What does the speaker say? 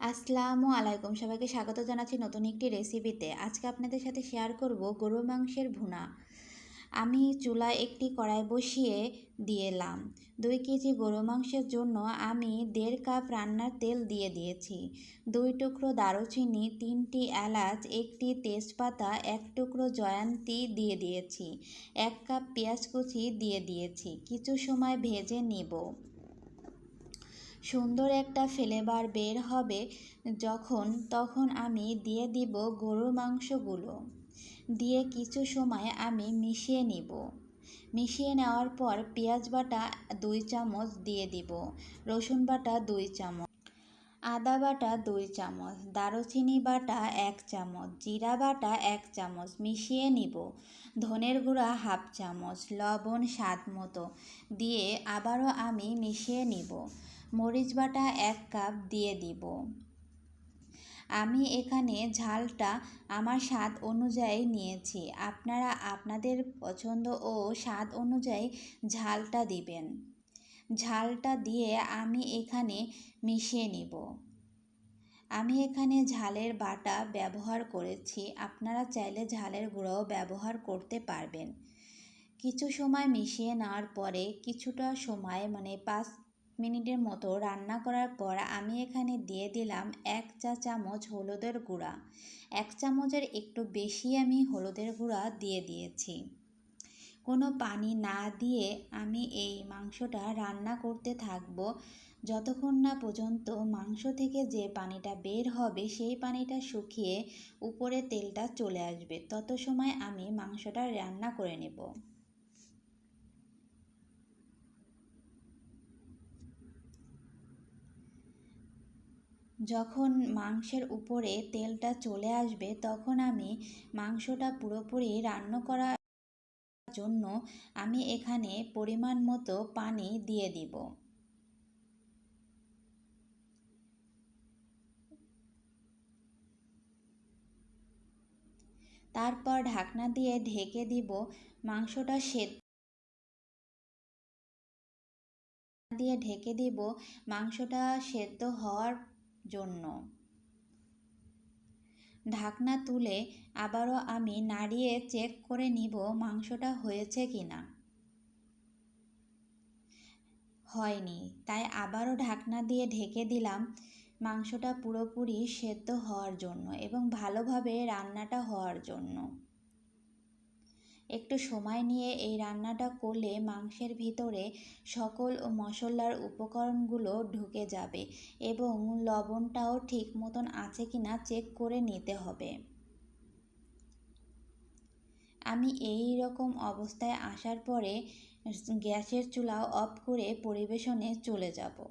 আসসালামু আলাইকুম। সবাইকে স্বাগত জানাচ্ছি নতুন একটি রেসিপিতে আজকে আপনাদের সাথে শেয়ার করব গরুর মাংসের ভুনা। আমি চুলায় একটি কড়াই বসিয়ে দিয়েলাম। দুই কেজি গরু মাংসের জন্য আমি দেড় কাপ রান্নার তেল দিয়ে দিয়েছি। দুই টুকরো দারুচিনি, তিনটি এলাচ, একটি তেজপাতা, এক টুকরো জয়ান্তি দিয়ে দিয়েছি। এক কাপ পেঁয়াজ কুচি দিয়ে দিয়েছি। কিছু সময় ভেজে নিব। সুন্দর একটা ফ্লেভার বের হবে যখন, তখন আমি দিয়ে দিব গরুর মাংসগুলো। দিয়ে কিছু সময় আমি মিশিয়ে নিব। মিশিয়ে নেওয়ার পর পেঁয়াজ বাটা দুই চামচ দিয়ে দিব। রসুন বাটা দুই চামচ। আদা বাটা দুই চামচ, দারুচিনি বাটা এক চামচ, জিরা বাটা এক চামচ মিশিয়ে নিব। ধনের গুঁড়া হাফ চামচ, লবণ স্বাদ মতো দিয়ে আবারও আমি মিশিয়ে নিব। মরিচ বাটা এক কাপ দিয়ে দিব। আমি এখানে ঝালটা আমার স্বাদ অনুযায়ী নিয়েছি। আপনারা আপনাদের পছন্দ ও স্বাদ অনুযায়ী ঝালটা দিবেন। ঝালটা দিয়ে আমি এখানে মিশিয়ে নিব। আমি এখানে ঝালের বাটা ব্যবহার করেছি। আপনারা চাইলে ঝালের গুঁড়োও ব্যবহার করতে পারবেন। কিছু সময় মিশিয়ে নেওয়ার পরে কিছুটা সময় মানে পাঁচ মিনিটের মতো রান্না করার পর আমি এখানে দিয়ে দিলাম এক চা চামচ হলুদের গুঁড়া। এক চামচের একটু বেশি আমি হলুদের গুঁড়া দিয়ে দিয়েছি। কোনো পানি না দিয়ে আমি এই মাংসটা রান্না করতে থাকব। যতক্ষণ না পর্যন্ত মাংস থেকে যে পানিটা বের হবে, সেই পানিটা শুকিয়ে উপরে তেলটা চলে আসবে। তত সময় আমি মাংসটা রান্না করে নেব। যখন মাংসের উপরে তেলটা চলে আসবে, তখন আমি মাংসটা পুরোপুরি রান্না করার জন্য আমি এখানে পরিমাণ মতো পানি দিয়ে দিব। তারপর ঢাকনা দিয়ে ঢেকে দিব মাংসটা সেদ্ধ। দিয়ে ঢেকে দিব মাংসটা সেদ্ধ হওয়ার জন্য। ঢাকনা তুলে আবারও আমি নাড়িয়ে চেক করে নিব মাংসটা হয়েছে কি না। হয়নি, তাই আবারও ঢাকনা দিয়ে ঢেকে দিলাম। মাংসটা পুরোপুরি সেদ্ধ হওয়ার জন্য এবং ভালোভাবে রান্নাটা হওয়ার জন্য। একটু সময় নিয়ে এই রান্নাটা করলে মাংসের ভিতরে সকল মশলার উপকরণগুলো ঢুকে যাবে এবং লবণটাও ঠিক মতন আছে কি না চেক করে নিতে হবে। আমি এই রকম অবস্থায় আসার পরে গ্যাসের চুলা অফ করে পরিবেশনে চলে যাব।